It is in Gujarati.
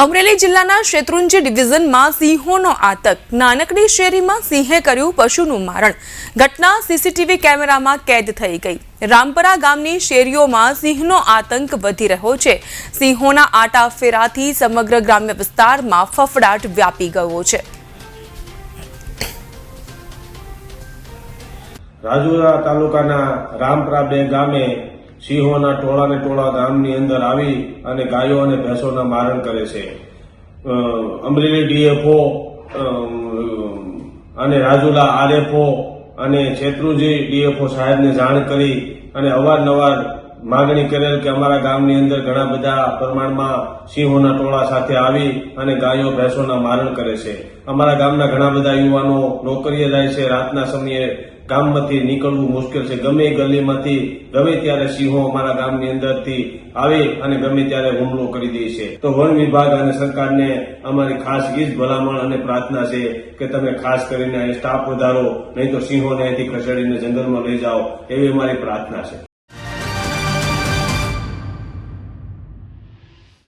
અમરેલી જિલ્લાના શેત્રુંજી ડિવિઝનમાં સિંહોનો આતંક. નાનકડી શેરીમાં સિંહે કર્યું પશુનું મારણ. ઘટના સીસીટીવી કેમેરામાં કેદ થઈ ગઈ. રામપરા ગામની શેરીઓમાં સિંહનો આતંક વધી રહ્યો છે. સિંહોના આટા ફેરાથી સમગ્ર ગ્રામ્ય વિસ્તારમાં ફફડાટ વ્યાપી ગયો છે. રાજુરા તાલુકાના રામપરા બે ગામે સિંહોના ટોળાને ટોળા ગામની અંદર આવી અને ગાયો અને ભેંસોના મારણ કરે છે. અમરેલી ડીએફઓ અને રાજુલા આરએફઓ અને છેત્રુજી ડીએફઓ સાહેબને જાણ કરી અને અવારનવાર માગણી કરેલ કે અમારા ગામની અંદર ઘણા બધા પ્રમાણમાં સિંહોના ટોળા સાથે આવી અને ગાયો ભેંસોના મારણ કરે છે. અમારા ગામના ઘણા બધા યુવાનો નોકરીએ જાય છે. રાતના સમયે ગામમાંથી નીકળવું મુશ્કેલ છે. ગમે ગલીમાંથી ગમે ત્યારે સિંહો અમારા ગામની અંદરથી આવી અને ગમે ત્યારે હુમલો કરી દે છે. તો વન વિભાગ અને સરકારને અમારી ખાસ એ ભલામણ અને પ્રાર્થના છે કે તમે ખાસ કરીને સ્ટાફ વધારો, નહીં તો સિંહોને અહીંથી ખસેડીને જંગલમાં લઈ જાઓ. એવી અમારી પ્રાર્થના છે.